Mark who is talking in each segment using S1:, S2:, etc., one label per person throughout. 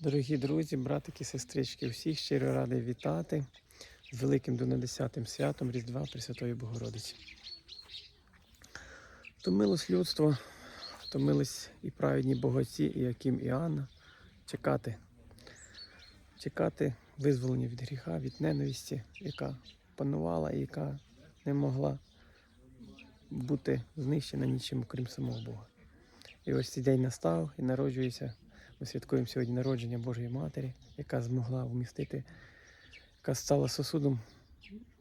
S1: Дорогі друзі, братики, сестрички, всіх щиро радий вітати з великим донедесятим святом Різдва Пресвятої Богородиці. Втомилось людство, втомились і праведні богоці, і Яким і Анна. Чекати, чекати визволення від гріха, від ненависті, яка панувала і яка не могла бути знищена нічим, окрім самого Бога. І ось цей день настав і народжується ми святкуємо сьогодні народження Божої Матері, яка змогла вмістити, яка стала сосудом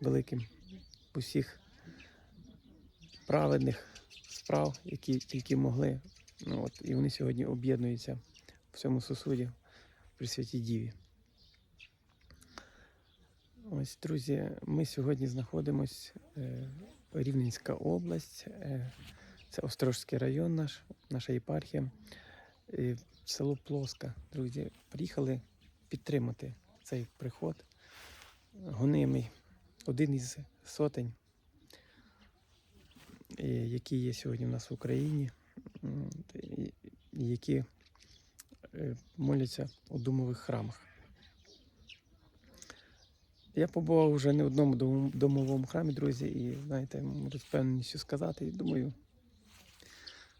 S1: великим усіх праведних справ, які тільки могли. Ну, от, і вони сьогодні об'єднуються в цьому сосуді при Святій Діві. Ось, друзі, ми сьогодні знаходимося е, Рівненська область, е, це Острожський район наш, наша єпархія. Е, село Плоска. Друзі, приїхали підтримати цей приход. Гонимий, один із сотень, е, які є сьогодні в нас в Україні, які е, моляться у домових храмах. Я побував вже не в одному домовому храмі, друзі, і знаєте, можу з певністю сказати, і думаю,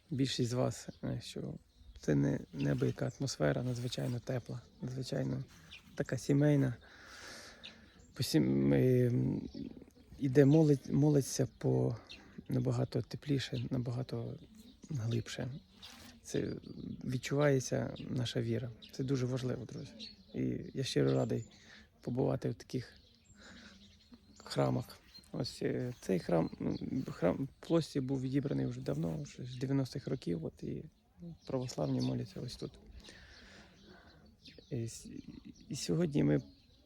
S1: більшість з вас, е, що це не неабияка атмосфера, надзвичайно тепла, надзвичайно така сімейна. Іде молить, молиться по набагато тепліше, набагато глибше. Це відчувається наша віра. Це дуже важливо, друзі. І я щиро радий побувати в таких храмах. Ось е, цей храм, храм в Плості був відібраний вже давно, з 90-х років. От, і православні моляться ось тут. І, і сьогодні ми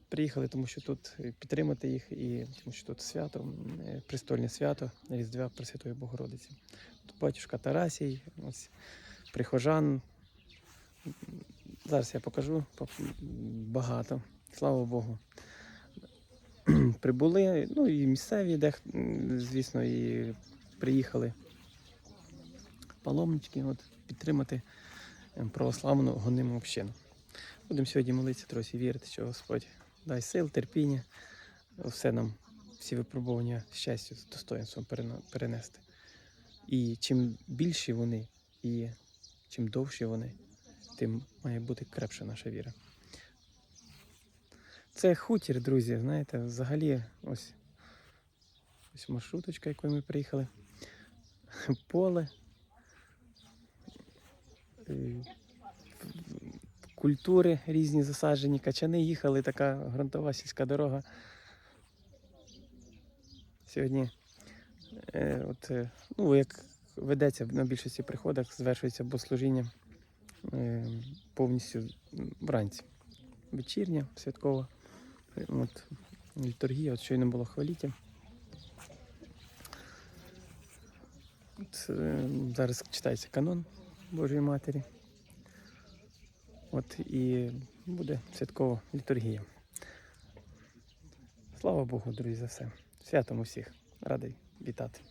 S1: приїхали, тому що тут е, підтримати їх, і тому що тут свято, е, престольне свято Різдвя Пресвятої Богородиці. Тут батюшка Тарасій, ось прихожан. Зараз я покажу багато. Слава Богу. Прибули, ну і місцеві, де, звісно, і приїхали паломнички от, підтримати ем, православну гониму общину. Будемо сьогодні молитися, трохи вірити, що Господь дай сил, терпіння, все нам, всі випробування щастя з достоинством перенести. І чим більші вони, і чим довші вони, тим має бути крепша наша віра. Це хутір, друзі, знаєте, взагалі ось, ось маршруточка, якою ми приїхали. Поле. Культури різні засаджені, качани їхали, така ґрунтова сільська дорога. Сьогодні, е, от, е, ну, як ведеться на більшості приходах, звершується богослужіння е, повністю вранці. Вечірня, святкова. От, літургія, от щойно було хваліття. Зараз читається канон Божої Матері. От і буде святкова літургія. Слава Богу, друзі, за все. Святом усіх. Радий вітати.